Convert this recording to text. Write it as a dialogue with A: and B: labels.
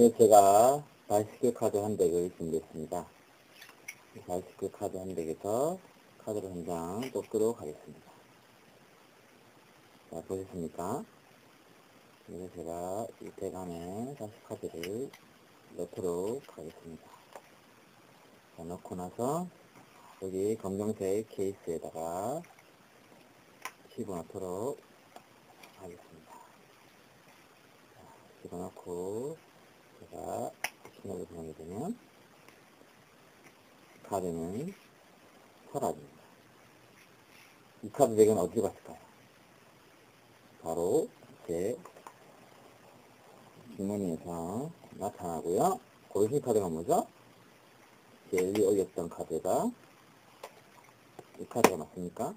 A: 네, 제가 바이스클 카드 한 덱을 준비했습니다. 이 바이스클 카드 한 덱에서 카드를 한 장 뽑도록 하겠습니다. 자, 보셨습니까? 그래서 제가 이 덱 안에 다시 카드를 넣도록 하겠습니다. 자, 넣고 나서 여기 검정색 케이스에다가 집어넣도록 하겠습니다. 자, 집어넣고 제가 신호를 보내게 되면 카드는 사라집니다. 이 카드 덱은 어디로 갔을까요? 바로 제 주머니에서 나타나고요. 고르신 카드가 뭐죠? 제일 위에 올렸던 카드가 이 카드가 맞습니까?